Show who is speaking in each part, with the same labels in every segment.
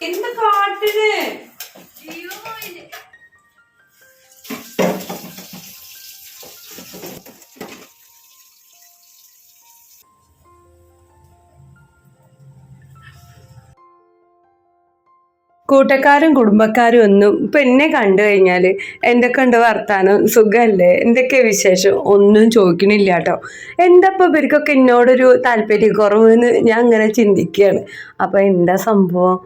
Speaker 1: എന്ത് കാട്ടിന്? കൂട്ടക്കാരും കുടുംബക്കാരും ഒന്നും ഇപ്പൊ എന്നെ കണ്ടു കഴിഞ്ഞാൽ എന്തൊക്കെ ഉണ്ട് വർത്താനം? സുഖമല്ലേ എന്തൊക്കെ വിശേഷം? ഒന്നും ചോദിക്കണില്ല കേട്ടോ. എന്താ ഇപ്പൊ ഇവർക്കൊക്കെ എന്നോടൊരു താല്പര്യക്കുറവ് എന്ന് ഞാൻ അങ്ങനെ ചിന്തിക്കുകയാണ്. അപ്പോൾ എന്താ സംഭവം?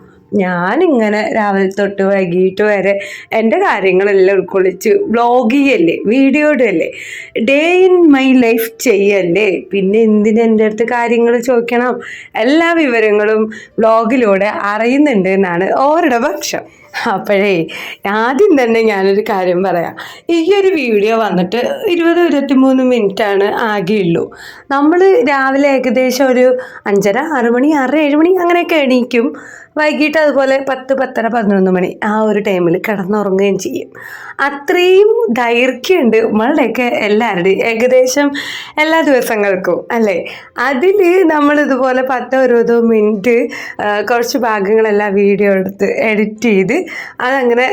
Speaker 1: ഞാനിങ്ങനെ രാവിലെ തൊട്ട് വൈകിട്ട് വരെ എന്റെ കാര്യങ്ങളെല്ലാം ഉൾക്കൊള്ളിച്ച് വ്ളോഗ് ചെയ്യല്ലേ വീഡിയോ ഇടല്ലേ ഡേ ഇൻ മൈ ലൈഫ് ചെയ്യല്ലേ പിന്നെ എന്തിന് എന്റെ അടുത്ത് കാര്യങ്ങൾ ചോദിക്കണം എല്ലാ വിവരങ്ങളും വ്ളോഗിലൂടെ അറിയുന്നുണ്ട് എന്നാണ് ഓരുടെ പക്ഷം. അപ്പോഴേ ആദ്യം തന്നെ ഞാനൊരു കാര്യം പറയാം. ഈ ഒരു വീഡിയോ വന്നിട്ട് ഇരുപത് ഇരുപത്തിമൂന്ന് മിനിറ്റാണ് ആകെയുള്ളൂ. നമ്മൾ രാവിലെ ഏകദേശം ഒരു അഞ്ചര ആറ് മണി ആറ് ഏഴ് മണി അങ്ങനെയൊക്കെ എണീക്കും. വൈകിട്ട് അതുപോലെ പത്ത് പത്തര പതിനൊന്ന് മണി ആ ഒരു ടൈമിൽ കിടന്നുറങ്ങുകയും ചെയ്യും. അത്രയും ദൈർഘ്യമുണ്ട് നമ്മളുടെയൊക്കെ എല്ലാവരുടെയും ഏകദേശം എല്ലാ ദിവസങ്ങൾക്കും അല്ലേ? അതിൽ നമ്മൾ ഇതുപോലെ പത്തോ ഇരുപതോ മിനിറ്റ് കുറച്ച് ഭാഗങ്ങളെല്ലാം വീഡിയോ എടുത്ത് എഡിറ്റ് ചെയ്ത് അതങ്ങനെ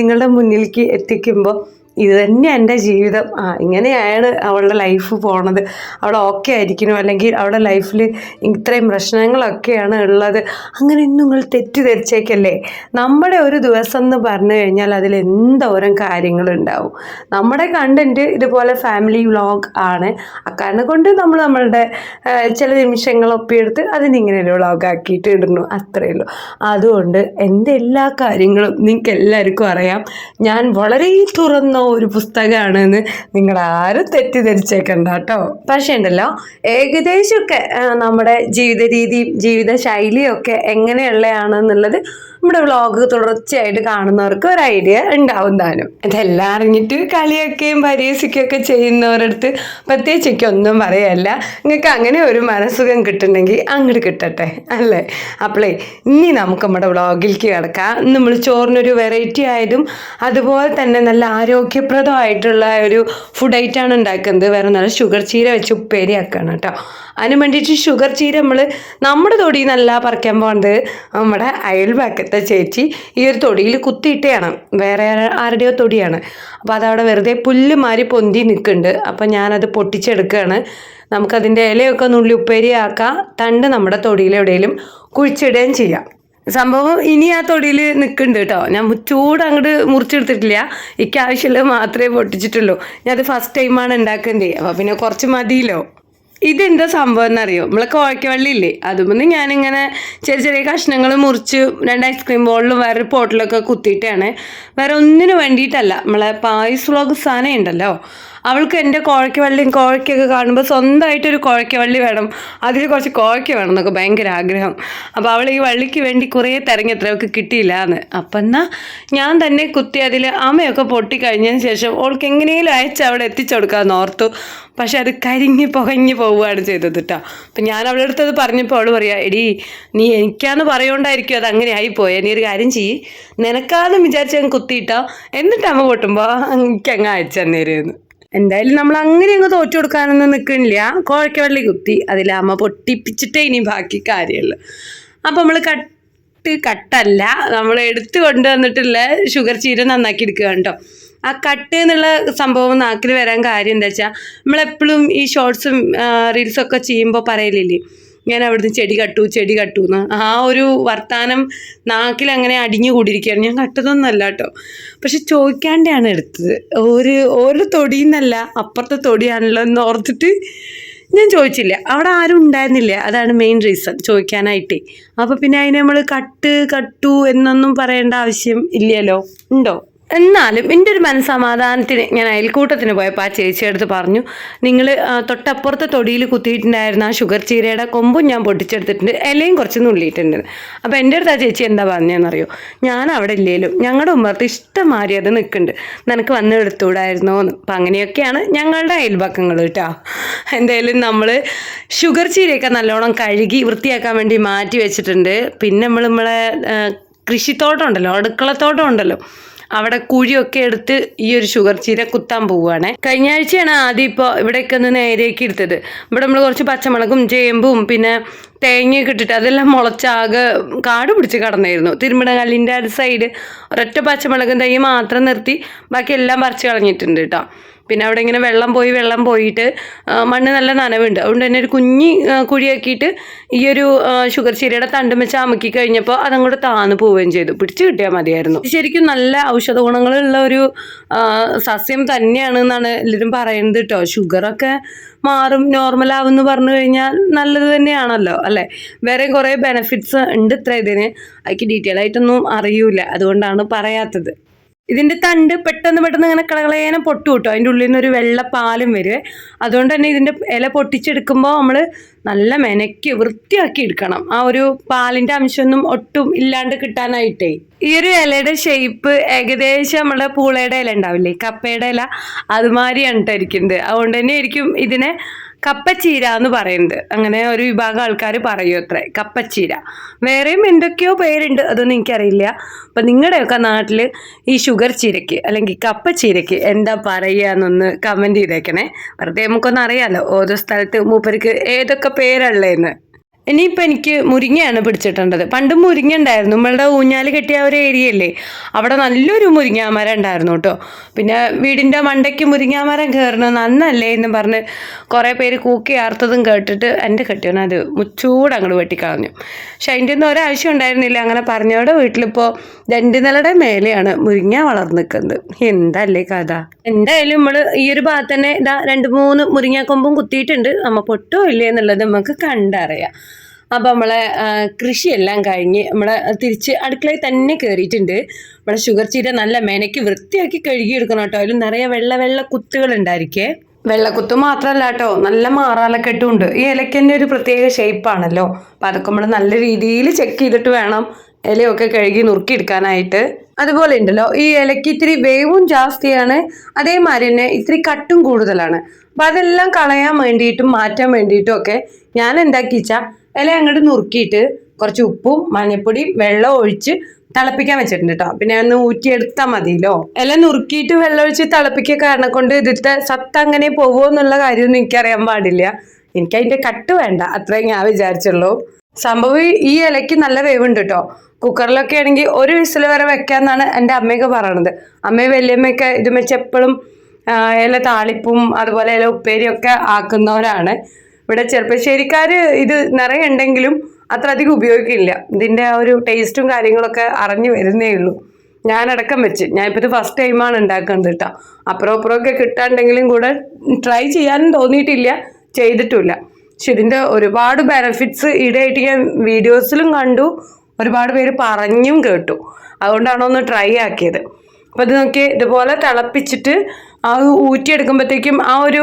Speaker 1: നിങ്ങളുടെ മുന്നിലേക്ക് എത്തിക്കുമ്പോൾ ഇത് തന്നെ എന്റെ ജീവിതം. ആ ഇങ്ങനെയാണ് അവളുടെ ലൈഫ് പോണത്. അവൾ ഓക്കെ ആയിരിക്കണം അല്ലെങ്കിൽ അവളുടെ ലൈഫിൽ ഇത്രയും പ്രശ്നങ്ങളൊക്കെയാണ് ഉള്ളത്. അങ്ങനെ നിങ്ങൾ തെറ്റിദ്ധരിച്ചേക്കല്ലേ? നമ്മുടെ ഒരു ദിവസം എന്ന് പറഞ്ഞു കഴിഞ്ഞാൽ അതിൽ എന്തോരം കാര്യങ്ങളുണ്ടാവും. നമ്മുടെ കണ്ടന്റ് ഇതുപോലെ ഫാമിലി വ്ളോഗ് ആണ്. അക്കാരണം കൊണ്ട് നമ്മൾ നമ്മളുടെ ചില നിമിഷങ്ങൾ ഒപ്പിയെടുത്ത് അതിനിങ്ങനെ ഒരു വ്ളോഗ് ആക്കിയിട്ട് ഇടുന്നു. അത്രയേ ഉള്ളൂ. അതുകൊണ്ട് എന്റെ എല്ലാ കാര്യങ്ങളും നിങ്ങൾക്ക് എല്ലാവർക്കും അറിയാം. ഞാൻ വളരെ തുറന്ന ഒരു പുസ്തകമാണെന്ന് നിങ്ങൾ ആരും തെറ്റിദ്ധരിച്ചേക്കണ്ട കേട്ടോ പക്ഷേ ഉണ്ടല്ലോ ഏകദേശമൊക്കെ നമ്മുടെ ജീവിത രീതിയും ജീവിത ശൈലിയും ഒക്കെ എങ്ങനെയുള്ളതാണെന്നുള്ളത് നമ്മുടെ വ്ളോഗ് തുടർച്ചയായിട്ട് കാണുന്നവർക്ക് ഒരു ഐഡിയ ഉണ്ടാവും താനും. ഇതെല്ലാം അറിഞ്ഞിട്ട് കളിയൊക്കെയും പരിഹസിക്കുകയൊക്കെ ചെയ്യുന്നവരടുത്ത് പ്രത്യേകിച്ച് എനിക്ക് ഒന്നും പറയല്ല. നിങ്ങൾക്ക് അങ്ങനെ ഒരു മനസ്സുഖം കിട്ടുന്നെങ്കിൽ അങ്ങോട്ട് കിട്ടട്ടെ അല്ലേ? അപ്പോളേ ഇനി നമുക്ക് നമ്മുടെ വ്ളോഗിലേക്ക് കിടക്കാം. നമ്മൾ ചോറിനൊരു വെറൈറ്റി ആയതും അതുപോലെ തന്നെ നല്ല ആരോഗ്യപ്രദമായിട്ടുള്ള ഒരു ഫുഡ് ഐറ്റാണ് ഉണ്ടാക്കുന്നത്. വേറെ നല്ല ഷുഗർ ചീര വെച്ച് ഉപ്പേരി ആക്കുകയാണ് കേട്ടോ. അതിന് വേണ്ടിയിട്ട് ഷുഗർ ചീര നമ്മൾ നമ്മുടെ തൊടിയിൽ നിന്നല്ല പറിക്കാൻ പോകുന്നത് നമ്മുടെ അയൽവാക്കത്തെ ചേച്ചി ഈ ഒരു തൊടിയിൽ കുത്തിയിട്ടാണ് വേറെ ആരുടെയോ തൊടിയാണ്. അപ്പോൾ അതവിടെ വെറുതെ പുല്ല് മാറി പൊന്തി നിൽക്കുന്നുണ്ട് അപ്പോൾ ഞാനത് പൊട്ടിച്ചെടുക്കുകയാണ്. നമുക്കതിന്റെ ഇലയൊക്കെ നുള്ളി ഉപ്പേരിയാക്കാം. തണ്ട് നമ്മുടെ തൊടിയിൽ കുഴിച്ചിടുകയും ചെയ്യാം. സംഭവം ഇനി ആ തൊടിയിൽ നിൽക്കുന്നുണ്ട് കേട്ടോ. ഞാൻ ചൂട് അങ്ങോട്ട് മുറിച്ചെടുത്തിട്ടില്ല. എനിക്ക് ആവശ്യമുള്ളത് മാത്രമേ പൊട്ടിച്ചിട്ടുള്ളൂ. ഞാൻ അത് ഫസ്റ്റ് ടൈമാണ് ഉണ്ടാക്കേണ്ടത് അപ്പോൾ പിന്നെ കുറച്ച് മതിയല്ലോ. ഇതെന്താ സംഭവം എന്നറിയോ? നമ്മളെ കോഴക്കവള്ളി ഇല്ലേ അതുമൊന്നും ഞാനിങ്ങനെ ചെറിയ ചെറിയ കഷ്ണങ്ങൾ മുറിച്ച് രണ്ട് ഐസ്ക്രീം ബോളിലും വേറെ പോട്ടിലൊക്കെ കുത്തിയിട്ടാണ്. വേറെ ഒന്നിനു വേണ്ടിയിട്ടല്ല. നമ്മളെ പായസ് വ്ളോഗ് സാധനം ഉണ്ടല്ലോ. അവൾക്ക് എന്റെ കോഴക്കവള്ളിയും കോഴക്കൊക്കെ കാണുമ്പോൾ സ്വന്തമായിട്ടൊരു കോഴക്കവള്ളി വേണം. അതിൽ കുറച്ച് കോഴക്ക വേണം എന്നൊക്കെ ഭയങ്കര ആഗ്രഹം. അപ്പോൾ അവൾ ഈ വള്ളിക്ക് വേണ്ടി കുറേ തിരഞ്ഞെത്ര അവൾക്ക് കിട്ടിയില്ല എന്ന് അപ്പം എന്നാൽ ഞാൻ തന്നെ കുത്തി അതിൽ അമ്മയൊക്കെ പൊട്ടി കഴിഞ്ഞതിന് ശേഷം അവൾക്ക് എങ്ങനെയും അയച്ച് അവിടെ എത്തിച്ചു കൊടുക്കാമെന്ന് ഓർത്തു. പക്ഷെ അത് കരിഞ്ഞ് പുകഞ്ഞ് പോവുകയാണ് ചെയ്തത് കേട്ടോ അപ്പം ഞാൻ അവളുടെ അടുത്ത് അത് പറഞ്ഞപ്പോൾ അവൾ പറയാ എടി നീ എനിക്കാന്ന് പറയുകൊണ്ടായിരിക്കും അത് അങ്ങനെ ആയിപ്പോയെ നീ ഒരു കാര്യം ചെയ്യ്. നിനക്കാന്ന് വിചാരിച്ച് അങ്ങ് കുത്തിയിട്ടോ. എന്നിട്ട് അമ്മ പൊട്ടുമ്പോൾ എനിക്ക് അങ്ങ് അയച്ചു തന്നേരുന്നു. എന്തായാലും നമ്മൾ അങ്ങനെ അങ്ങ് തോറ്റു കൊടുക്കാനൊന്നും നിൽക്കണില്ല. കോഴക്കവള്ളി കുത്തി അതിൽ അമ്മ പൊട്ടിപ്പിച്ചിട്ടേ ഇനി ബാക്കി കാര്യമുള്ളൂ. അപ്പം നമ്മൾ കട്ട് കട്ടല്ല. നമ്മൾ എടുത്തു കൊണ്ടുവന്നിട്ടുള്ള ഷുഗർ ചീര നന്നാക്കി എടുക്കുക കേട്ടോ. ആ കട്ട് എന്നുള്ള സംഭവം നാക്കിൽ വരാൻ കാര്യം എന്താ വെച്ചാൽ നമ്മളെപ്പോഴും ഈ ഷോർട്സും റീൽസൊക്കെ ചെയ്യുമ്പോൾ പറയലില്ലേ ഞാൻ അവിടുന്ന് ചെടി കട്ടു ചെടി കട്ടു എന്ന്. ആ ഒരു വർത്താനം നാക്കിൽ അങ്ങനെ അടിഞ്ഞു കൂടിയിരിക്കുകയാണ്. ഞാൻ കട്ടതൊന്നല്ല കേട്ടോ. പക്ഷെ ചോദിക്കാണ്ടാണ് എടുത്തത്. ഒരു ഒരു തൊടിയെന്നല്ല അപ്പുറത്തെ തൊടിയാണല്ലോ എന്ന് ഓർത്തിട്ട് ഞാൻ ചോദിച്ചില്ല. അവിടെ ആരും ഉണ്ടായിരുന്നില്ല. അതാണ് മെയിൻ റീസൺ ചോദിക്കാനായിട്ടേ. അപ്പോൾ പിന്നെ അതിന് നമ്മൾ കട്ട് കട്ടു എന്നൊന്നും പറയേണ്ട ആവശ്യം ഇല്ലല്ലോ? ഉണ്ടോ? എന്നാലും എന്റെ ഒരു മനസ്സമാധാനത്തിന് ഞാൻ അയൽക്കൂട്ടത്തിന് പോയപ്പോൾ ആ ചേച്ചിയെടുത്ത് പറഞ്ഞു നിങ്ങൾ തൊട്ടപ്പുറത്തെ തൊടിയിൽ കുത്തിയിട്ടുണ്ടായിരുന്ന ആ ഷുഗർ ചീരയുടെ കൊമ്പും ഞാൻ പൊട്ടിച്ചെടുത്തിട്ടുണ്ട് ഇലയും കുറച്ച് നുള്ളിയിട്ടുണ്ട്. അപ്പോൾ എന്റെ അടുത്ത് ആ ചേച്ചി എന്താ പറഞ്ഞതെന്നറിയോ? ഞാൻ അവിടെ ഇല്ലേലും ഞങ്ങളുടെ ഉമ്മർത്ത് ഇഷ്ടമാരി അത് നിൽക്കുന്നുണ്ട്. നിനക്ക് വന്ന് എടുത്തുകൂടായിരുന്നോ? എന്ന് അപ്പം അങ്ങനെയൊക്കെയാണ് ഞങ്ങളുടെ അയൽപക്കങ്ങൾ കേട്ടോ. എന്തായാലും നമ്മൾ ഷുഗർ ചീരയൊക്കെ നല്ലോണം കഴുകി വൃത്തിയാക്കാൻ വേണ്ടി മാറ്റി വെച്ചിട്ടുണ്ട്. പിന്നെ നമ്മൾ നമ്മളെ കൃഷിത്തോട്ടം ഉണ്ടല്ലോ അടുക്കളത്തോട്ടം ഉണ്ടല്ലോ. അവിടെ കുഴിയൊക്കെ എടുത്ത് ഈ ഒരു ഷുഗർ ചീര കുത്താൻ പോവുകയാണ്. കഴിഞ്ഞ ആഴ്ചയാണ് ആദ്യം ഇപ്പോൾ ഇവിടെയൊക്കെ ഒന്ന് നേരേക്ക് എടുത്തത്. ഇവിടെ നമ്മൾ കുറച്ച് പച്ചമുളകും ചേമ്പും പിന്നെ തേങ്ങയൊക്കെ ഇട്ടിട്ട് അതെല്ലാം മുളച്ചാകെ കാട് പിടിച്ച് കടന്നായിരുന്നു. തിരുമിടകല്ലിന്റെ ആ സൈഡ് ഒരൊറ്റ പച്ചമുളകും തൈ മാത്രം നിർത്തി ബാക്കി എല്ലാം പറിച്ച് കളഞ്ഞിട്ടുണ്ട് കേട്ടോ പിന്നെ അവിടെ ഇങ്ങനെ വെള്ളം പോയി വെള്ളം പോയിട്ട് മണ്ണ് നല്ല നനവുണ്ട്. അതുകൊണ്ട് തന്നെ ഒരു കുഞ്ഞി കുഴിയാക്കിയിട്ട് ഈ ഒരു ഷുഗർ ചീരയുടെ തണ്ടും വെച്ച് അമുക്കി കഴിഞ്ഞപ്പോൾ അതങ്ങോട്ട് താന്ന് പോവുകയും ചെയ്തു. പിടിച്ചു കിട്ടിയാൽ മതിയായിരുന്നു. ശരിക്കും നല്ല ഔഷധ ഗുണങ്ങളുള്ള ഒരു സസ്യം തന്നെയാണ് എന്നാണ് എല്ലാവരും പറയുന്നത് കേട്ടോ. ഷുഗറൊക്കെ മാറും നോർമൽ ആവുമെന്ന് പറഞ്ഞു കഴിഞ്ഞാൽ നല്ലത് തന്നെയാണല്ലോ അല്ലേ? വേറെ കുറേ ബെനിഫിറ്റ്സ് ഉണ്ട് ഇത്ര ഇതിന്. അതിക്ക് ഡീറ്റെയിൽ ആയിട്ടൊന്നും അറിയൂല അതുകൊണ്ടാണ് പറയാത്തത്. ഇതിന്റെ തണ്ട് പെട്ടെന്ന് പെട്ടെന്ന് ഇങ്ങനെ കളകളേനെ പൊട്ടു കിട്ടും. അതിന്റെ ഉള്ളിൽ നിന്ന് ഒരു വെള്ള പാലും വരുവേ അതുകൊണ്ട് തന്നെ ഇതിന്റെ ഇല പൊട്ടിച്ചെടുക്കുമ്പോൾ നമ്മൾ നല്ല മെനക്കി വൃത്തിയാക്കി എടുക്കണം. ആ ഒരു പാലിന്റെ അംശമൊന്നും ഒട്ടും ഇല്ലാണ്ട് കിട്ടാനായിട്ടേ. ഈ ഒരു ഇലയുടെ ഷേപ്പ് ഏകദേശം നമ്മുടെ പൂളയുടെ ഇല ഉണ്ടാവില്ലേ? കപ്പയുടെ ഇല. അതുമാതിരിയാണ് കേട്ടോ ഇരിക്കുന്നത്. അതുകൊണ്ട് തന്നെ ആയിരിക്കും ഇതിനെ കപ്പച്ചീര എന്ന് പറയുന്നത്. അങ്ങനെ ഒരു വിഭാഗം ആൾക്കാർ പറയൂ അത്രേ. കപ്പച്ചീര. വേറെയും എന്തൊക്കെയോ പേരുണ്ട് അതൊന്നും എനിക്കറിയില്ല. അപ്പം നിങ്ങളുടെയൊക്കെ നാട്ടിൽ ഈ ഷുഗർ ചീരയ്ക്ക് അല്ലെങ്കിൽ കപ്പച്ചീരയ്ക്ക് എന്താ പറയുക എന്നൊന്ന് കമന്റ് ചെയ്തേക്കണേ. വെറുതെ നമുക്കൊന്നും ഓരോ സ്ഥലത്ത് മൂപ്പർക്ക് ഏതൊക്കെ പേരുള്ളതെന്ന് ഇനിയിപ്പോൾ എനിക്ക് മുരിങ്ങയാണ് പിടിച്ചിട്ടുണ്ടത്. പണ്ട് മുരിങ്ങ ഉണ്ടായിരുന്നു നമ്മളുടെ ഊഞ്ഞാൽ കെട്ടിയ ഒരു ഒരു ഏരിയയല്ലേ അവിടെ നല്ലൊരു മുരിങ്ങാമരം ഉണ്ടായിരുന്നു കേട്ടോ. പിന്നെ വീടിന്റെ മണ്ടയ്ക്ക് മുരിങ്ങാമരം കയറണം നന്നല്ലേ എന്ന് പറഞ്ഞ് കുറേ പേര് കൂക്കി ആർത്തതും കേട്ടിട്ട് എന്റെ കെട്ടിയവനത് മുച്ചൂടെ അങ്ങോട്ട് വെട്ടിക്കളഞ്ഞു. പക്ഷെ അതിന്റെ ഒന്നും ഒരാവശ്യം ഉണ്ടായിരുന്നില്ല. അങ്ങനെ പറഞ്ഞവരുടെ വീട്ടിലിപ്പോൾ രണ്ട് നിലയുടെ മേലെയാണ് മുരിങ്ങ വളർന്നു നിൽക്കുന്നത്. എന്തല്ലേ കഥ? എന്തായാലും നമ്മൾ ഈ ഒരു ഭാഗത്ത് തന്നെ ഇതാ രണ്ട് മൂന്ന് മുരിങ്ങാക്കൊമ്പും കുത്തിയിട്ടുണ്ട്. നമ്മൾ പൊട്ടോ ഇല്ലേ എന്നുള്ളത് നമുക്ക് കണ്ടറിയാം. അപ്പം നമ്മളെ കൃഷി കൃഷിയെല്ലാം കഴിഞ്ഞ് നമ്മളെ തിരിച്ച് അടുക്കളയിൽ തന്നെ കയറിയിട്ടുണ്ട് നമ്മുടെ ഷുഗർ ചീര നല്ല മെനക്ക് വൃത്തിയാക്കി കഴുകിയെടുക്കണം കേട്ടോ. അതിൽ നിറയെ വെള്ള വെള്ള കുത്തുകൾ ഉണ്ടായിരിക്കേ വെള്ളക്കുത്ത് മാത്രമല്ല കേട്ടോ. നല്ല മാറാലക്കെട്ടും ഉണ്ട് ഈ ഇലയ്ക്ക് തന്നെ ഒരു പ്രത്യേക ഷേപ്പാണല്ലോ അപ്പം അതൊക്കെ നമ്മൾ നല്ല രീതിയിൽ ചെക്ക് ചെയ്തിട്ട് വേണം ഇലയൊക്കെ കഴുകി നുറുക്കിയെടുക്കാനായിട്ട്. അതുപോലെ ഉണ്ടല്ലോ ഈ ഇലയ്ക്ക് ഇത്തിരി വേവും ജാസ്തിയാണ്. അതേമാതിരി തന്നെ ഇത്തിരി കട്ടും കൂടുതലാണ്. അപ്പം അതെല്ലാം കളയാൻ വേണ്ടിയിട്ടും മാറ്റാൻ വേണ്ടിയിട്ടും ഒക്കെ ഞാൻ എന്താക്കിച്ചാൽ ഇല അങ്ങോട്ട് നുറുക്കിയിട്ട് കുറച്ച് ഉപ്പും മഞ്ഞപ്പൊടിയും വെള്ളം ഒഴിച്ച് തിളപ്പിക്കാൻ വെച്ചിട്ടുണ്ട് കേട്ടോ പിന്നെ ഒന്ന് ഊറ്റിയെടുത്താൽ മതിയല്ലോ. ഇല നുറുക്കിയിട്ട് വെള്ളം ഒഴിച്ച് തിളപ്പിക്കുക കാരണം കൊണ്ട് ഇതിലത്തെ സത്ത് അങ്ങനെ പോകുമോ എന്നുള്ള കാര്യമൊന്നും എനിക്കറിയാൻ പാടില്ല. എനിക്ക് അതിന്റെ കട്ട് വേണ്ട അത്രേ ഞാൻ വിചാരിച്ചുള്ളൂ. സംഭവം ഈ ഇലയ്ക്ക് നല്ല വേവുണ്ട് കേട്ടോ കുക്കറിലൊക്കെ ആണെങ്കിൽ ഒരു വിസിൽ വരെ വെക്കാന്നാണ് എന്റെ അമ്മയൊക്കെ പറയണത്. അമ്മയും വല്യമ്മയൊക്കെ എപ്പോഴും ഇല താളിപ്പും അതുപോലെ ഇല ഉപ്പേരിയൊക്കെ ആക്കുന്നവരാണ്. ഇവിടെ ചെറുപ്പശ്ശേരിക്കാർ ഇത് നിറയെ ഉണ്ടെങ്കിലും അത്ര അധികം ഉപയോഗിക്കില്ല. ഇതിന്റെ ആ ഒരു ടേസ്റ്റും കാര്യങ്ങളൊക്കെ അറിഞ്ഞു വരുന്നേ ഉള്ളൂ. ഞാനടക്കം വെച്ച്. ഞാൻ ഇപ്പോൾ ഇത് ഫസ്റ്റ് ടൈമാണ് ഉണ്ടാക്കുന്നത് കേട്ടോ. അപ്പുറം അപ്പുറമൊക്കെ കിട്ടാണ്ടെങ്കിലും കൂടെ ട്രൈ ചെയ്യാനും തോന്നിയിട്ടില്ല. ചെയ്തിട്ടില്ല പക്ഷെ ഇതിന്റെ ഒരുപാട് ബെനഫിറ്റ്സ് ഈടായിട്ട് ഞാൻ വീഡിയോസിലും കണ്ടു. ഒരുപാട് പേര് പറഞ്ഞും കേട്ടു. അതുകൊണ്ടാണ് ഒന്ന് ട്രൈ ആക്കിയത്. അപ്പോൾ ഇത് നോക്കി ഇതുപോലെ തിളപ്പിച്ചിട്ട് ആ ഊറ്റിയെടുക്കുമ്പോഴത്തേക്കും ആ ഒരു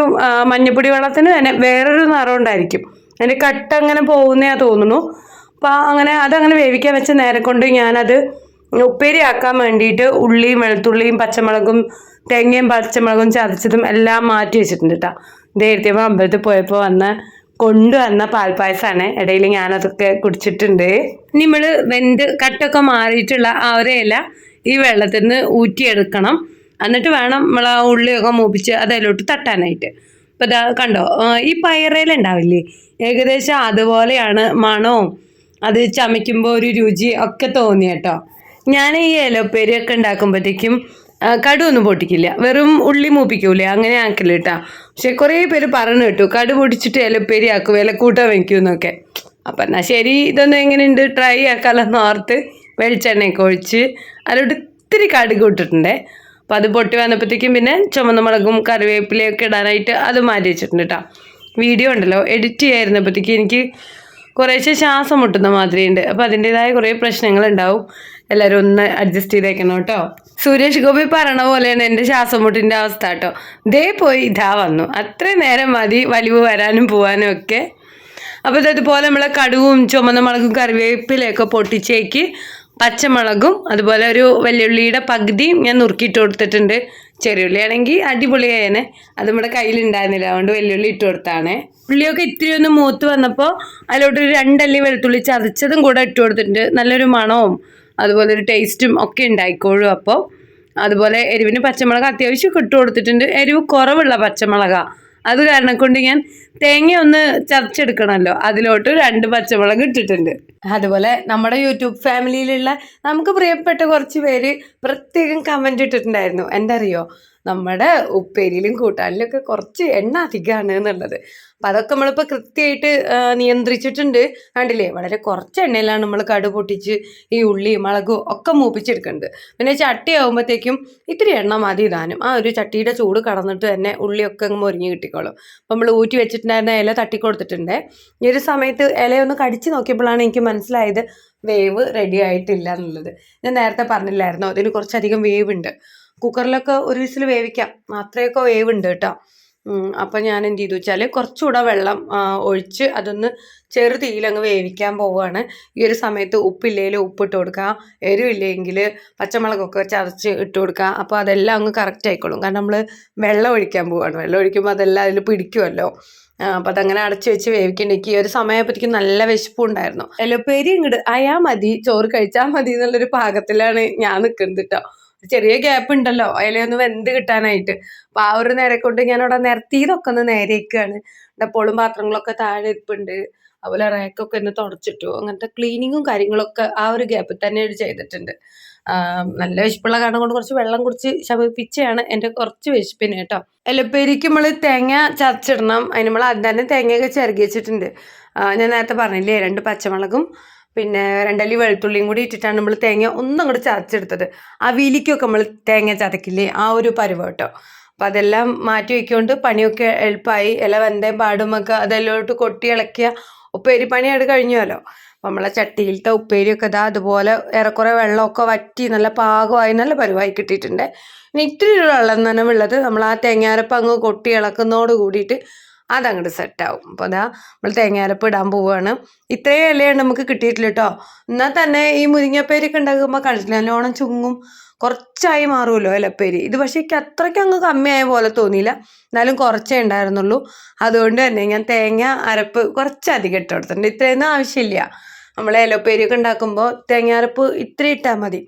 Speaker 1: മഞ്ഞപ്പൊടി വെള്ളത്തിന് തന്നെ വേറൊരു നിറം ഉണ്ടായിരിക്കും. അതിന്റെ കട്ട് അങ്ങനെ പോകുന്നേ തോന്നുന്നു. അപ്പോൾ അങ്ങനെ അതങ്ങനെ വേവിക്കാൻ വെച്ച നേരം കൊണ്ട് ഞാനത് ഉപ്പേരി ആക്കാൻ വേണ്ടിയിട്ട് ഉള്ളിയും വെളുത്തുള്ളിയും പച്ചമുളകും തേങ്ങയും പച്ചമുളകും ചതച്ചതും എല്ലാം മാറ്റി വെച്ചിട്ടുണ്ട് കേട്ടോ ദേഹത്തിയപ്പോൾ അമ്പലത്തിൽ പോയപ്പോൾ വന്ന കൊണ്ടുവന്ന പാൽപ്പായസമാണ് ഇടയിൽ ഞാനതൊക്കെ കുടിച്ചിട്ടുണ്ട്. നമ്മൾ വെന്ത് കട്ടൊക്കെ മാറിയിട്ടുള്ള ആ ഒരു ഇല ഈ വെള്ളത്തിൽ നിന്ന് ഊറ്റിയെടുക്കണം. എന്നിട്ട് വേണം നമ്മൾ ആ ഉള്ളിയൊക്കെ മൂപ്പിച്ച് അതിലോട്ട് തട്ടാനായിട്ട്. ഇപ്പം ഇതാ കണ്ടോ ഈ പയറയിലുണ്ടാവില്ലേ ഏകദേശം അതുപോലെയാണ് മണവും. അത് ചമയ്ക്കുമ്പോൾ ഒരു രുചി ഒക്കെ തോന്നി കേട്ടോ. ഞാൻ ഈ ഇലപ്പേരിയൊക്കെ ഉണ്ടാക്കുമ്പോഴത്തേക്കും കടുവൊന്നും പൊട്ടിക്കില്ല. വെറും ഉള്ളി മൂപ്പിക്കൂലേ? അങ്ങനെ ആക്കില്ല കേട്ടോ. പക്ഷെ കുറേ പേര് പറഞ്ഞു കേട്ടു കടു പൊടിച്ചിട്ട് ഇലപ്പേരി ആക്കും ഇലക്കൂട്ട വയ്ക്കുമെന്നൊക്കെ അപ്പം എന്നാൽ ശരി ഇതൊന്നും എങ്ങനെയുണ്ട്? ട്രൈ ആക്കാമല്ലോ ഓർത്ത് വെളിച്ചെണ്ണയൊക്കെ ഒഴിച്ച് അതിലോട്ട് ഇത്തിരി കടുക് ഇട്ടിട്ടുണ്ട്. അപ്പം അത് പൊട്ടി വന്നപ്പോഴത്തേക്കും പിന്നെ ചുമന്ന മുളകും കറിവേപ്പിലയൊക്കെ ഇടാനായിട്ട് അത് മാറ്റി വെച്ചിട്ടുണ്ട് കേട്ടോ വീഡിയോ ഉണ്ടല്ലോ എഡിറ്റ് ചെയ്യായിരുന്നപ്പോഴത്തേക്ക് എനിക്ക് കുറേശ്ശെ ശ്വാസം മുട്ടുന്ന മാതിരിയുണ്ട്. അപ്പോൾ അതിന്റെതായ കുറേ പ്രശ്നങ്ങളുണ്ടാവും എല്ലാവരും ഒന്ന് അഡ്ജസ്റ്റ് ചെയ്തേക്കണം കേട്ടോ സുരേഷ് ഗോപി പറഞ്ഞ പോലെയാണ് എന്റെ ശ്വാസം മുട്ടിന്റെ അവസ്ഥ കേട്ടോ ദേ പോയി ഇതാ വന്നു. അത്രയും നേരം മതി വലിവ് വരാനും പോകാനും ഒക്കെ. അപ്പോൾ ഇതുപോലെ നമ്മളെ കടുവും ചുമന്ന മുളകും കറിവേപ്പിലയൊക്കെ പൊട്ടിച്ചേക്ക് പച്ചമുളകുും അതുപോലെ ഒരു വെല്ലുള്ളിയുടെ പകുതിയും ഞാൻ നുറുക്കിയിട്ട് കൊടുത്തിട്ടുണ്ട്. ചെറിയുള്ളി ആണെങ്കിൽ അടിപൊളിയായേനെ അത് നമ്മുടെ കയ്യിലുണ്ടായിരുന്നില്ല അതുകൊണ്ട് വെല്ലുള്ളി ഇട്ട് കൊടുത്താണ്. ഉള്ളിയൊക്കെ ഇത്തിരി ഒന്ന് മൂത്ത് വന്നപ്പോൾ അതിലോട്ട് ഒരു രണ്ടല്ലി വെളുത്തുള്ളി ചതച്ചതും കൂടെ ഇട്ട് കൊടുത്തിട്ടുണ്ട്. നല്ലൊരു മണവും അതുപോലെ ഒരു ടേസ്റ്റും ഒക്കെ ഉണ്ടായിക്കോളും അപ്പോൾ അതുപോലെ എരിവിന് പച്ചമുളക് അത്യാവശ്യം ഇട്ട് കൊടുത്തിട്ടുണ്ട്. എരിവ് കുറവുള്ള പച്ചമുളക. അത് കാരണം കൊണ്ട് ഞാൻ തേങ്ങ ഒന്ന് ചതച്ചെടുക്കണമല്ലോ അതിലോട്ട് രണ്ട് പച്ചമുളക് ഇട്ടിട്ടുണ്ട്. അതുപോലെ നമ്മുടെ യൂട്യൂബ് ഫാമിലിയിലുള്ള നമുക്ക് പ്രിയപ്പെട്ട കുറച്ച് പേര് പ്രത്യേകം കമന്റ് ഇട്ടിട്ടുണ്ടായിരുന്നു. എന്താ അറിയോ? നമ്മുടെ ഉപ്പേരിയിലും കൂട്ടാനിലും ഒക്കെ കുറച്ച് എണ്ണ അധികമാണ് എന്നുള്ളത്. അപ്പം അതൊക്കെ നമ്മളിപ്പോൾ കൃത്യമായിട്ട് നിയന്ത്രിച്ചിട്ടുണ്ട്. കണ്ടില്ലേ? വളരെ കുറച്ച് എണ്ണയിലാണ് നമ്മൾ കടു പൊട്ടിച്ച് ഈ ഉള്ളി മുളകും ഒക്കെ മൂപ്പിച്ചെടുക്കുന്നത് പിന്നെ ചട്ടി ആകുമ്പോഴത്തേക്കും ഇത്തിരി എണ്ണ മതി ഇതാനും ആ ഒരു ചട്ടിയുടെ ചൂട് കടന്നിട്ട് തന്നെ ഉള്ളിയൊക്കെ അങ്ങ് മുരിഞ്ഞ് കിട്ടിക്കോളും. അപ്പം നമ്മൾ ഊറ്റി വെച്ചിട്ടുണ്ടായിരുന്ന ഇല തട്ടി കൊടുത്തിട്ടുണ്ട് ഈ ഒരു സമയത്ത് ഇലയൊന്ന് കടിച്ച് നോക്കിയപ്പോഴാണ് എനിക്ക് മനസ്സിലായത് വേവ് റെഡി ആയിട്ടില്ല എന്നുള്ളത്. ഞാൻ നേരത്തെ പറഞ്ഞില്ലായിരുന്നു? അതിന് കുറച്ചധികം വേവ് ഉണ്ട് കുക്കറിലൊക്കെ ഒരു വിസിൽ വേവിക്കാം. അത്രയൊക്കെ വേവുണ്ട് കേട്ടോ. അപ്പം ഞാൻ എന്ത് ചെയ്തു വെച്ചാൽ കുറച്ചുകൂടെ വെള്ളം ഒഴിച്ച് അതൊന്ന് ചെറു തീയിലങ്ങ് വേവിക്കാൻ പോവുകയാണ്. ഈ ഒരു സമയത്ത് ഉപ്പില്ലെങ്കിൽ ഉപ്പിട്ട് കൊടുക്കുക. എരിവില്ലെങ്കിൽ പച്ചമുളകൊക്കെ ചതച്ച് ഇട്ട് കൊടുക്കുക. അപ്പോൾ അതെല്ലാം അങ്ങ് കറക്റ്റ് ആയിക്കോളും. കാരണം നമ്മൾ വെള്ളം ഒഴിക്കാൻ പോവുകയാണ്. വെള്ളം ഒഴിക്കുമ്പോൾ അതെല്ലാം അതിൽ പിടിക്കുമല്ലോ അപ്പം അതങ്ങനെ അടച്ച് വെച്ച് വേവിക്കണ്ടെങ്കിൽ ഈ ഒരു സമയപ്പോഴത്തേക്കും നല്ല വിശപ്പും വിശപ്പുണ്ടായിരുന്നു പെരി ഇങ്ങോട്ട് അയാ മതി. ചോറ് കഴിച്ചാൽ മതി എന്നുള്ളൊരു പാകത്തിലാണ് ഞാൻ നിൽക്കുന്നത് കേട്ടോ. ചെറിയ ഗ്യാപ്പ് ഉണ്ടല്ലോ. അതിലൊന്ന് വെന്ത് കിട്ടാനായിട്ട്. അപ്പോൾ ആ ഒരു നേരെ കൊണ്ട് ഞാൻ അവിടെ നിരത്തിയതൊക്കെ ഒന്ന് നേരെയൊക്കെയാണ് ഡപ്പോളും പാത്രങ്ങളൊക്കെ താഴെ ഇരിപ്പുണ്ട്. അതുപോലെ റാക്കൊക്കെ ഒന്ന് തുടച്ചിട്ടു. അങ്ങനത്തെ ക്ലീനിങ്ങും കാര്യങ്ങളൊക്കെ ആ ഒരു ഗ്യാപ്പിൽ തന്നെ ചെയ്തിട്ടുണ്ട്. നല്ല വിശപ്പുള്ള കാരണം കൊണ്ട് കുറച്ച് വെള്ളം കുടിച്ച് ശമിപ്പിച്ചാണ് എന്റെ കുറച്ച് വിശപ്പിന് കേട്ടോ. എലപ്പേരിക്ക് നമ്മൾ തേങ്ങ ചതച്ചിടണം. അതിന് നമ്മൾ അത് തന്നെ തേങ്ങയൊക്കെ ചിരകി വെച്ചിട്ടുണ്ട് ഞാൻ നേരത്തെ പറഞ്ഞില്ലേ രണ്ട് പച്ചമുളകും പിന്നെ രണ്ടല്ലി വെളുത്തുള്ളിയും കൂടി ഇട്ടിട്ടാണ് നമ്മൾ തേങ്ങ ഒന്നും കൂടെ ചതച്ചെടുത്തത് അവിയിലേക്കൊക്കെ നമ്മൾ തേങ്ങ ചതക്കില്ലേ? ആ ഒരു പരുവം കേട്ടോ. അപ്പം അതെല്ലാം മാറ്റി വയ്ക്കൊണ്ട് പണിയൊക്കെ എളുപ്പമായി. ഇല വെന്തേ പാടുമൊക്കെ അതെല്ലോട്ട് കൊട്ടി ഇളക്കിയ ഉപ്പേരി പണിയായിട്ട് കഴിഞ്ഞുവല്ലോ. അപ്പം നമ്മളെ ചട്ടിയിലത്തെ ഉപ്പേരിയൊക്കെ ഇതാ അതുപോലെ ഏറെക്കുറെ വെള്ളമൊക്കെ വറ്റി നല്ല പാകമായി നല്ല പരുവായി കിട്ടിയിട്ടുണ്ട്. ഇനി ഇത്തിരി ഒരു വെള്ളം ഉള്ളത്. നമ്മൾ ആ തേങ്ങാരപ്പം അങ്ങ് കൊട്ടി ഇളക്കുന്നതോട് കൂടിയിട്ട് അതങ്ങോട്ട് സെറ്റാവും. അപ്പോൾ അതാ നമ്മൾ തേങ്ങാരപ്പ് ഇടാൻ പോവുകയാണ് ഇത്രയും ഇലയാണ് നമുക്ക് കിട്ടിയിട്ടില്ല കേട്ടോ എന്നാൽ തന്നെ ഈ മുരിങ്ങപ്പേരൊക്കെ ഉണ്ടാക്കുമ്പോൾ നല്ലോണം ചുങ്ങും കുറച്ചായി മാറുമല്ലോ ഇലപ്പേരി ഇത് പക്ഷേ എനിക്ക് അത്രയ്ക്ക് അങ്ങ് കമ്മിയായ പോലെ തോന്നിയില്ല. എന്നാലും കുറച്ചേ ഉണ്ടായിരുന്നുള്ളൂ. അതുകൊണ്ട് തന്നെ ഞാൻ തേങ്ങ അരപ്പ് കുറച്ചധികം ഇട്ട് കൊടുത്തിട്ടുണ്ട്. ഇത്രയൊന്നും ആവശ്യമില്ല. നമ്മൾ ഇലപ്പേരിയൊക്കെ ഉണ്ടാക്കുമ്പോൾ തേങ്ങ അരപ്പ് ഇത്ര ഇട്ടാൽ മതി.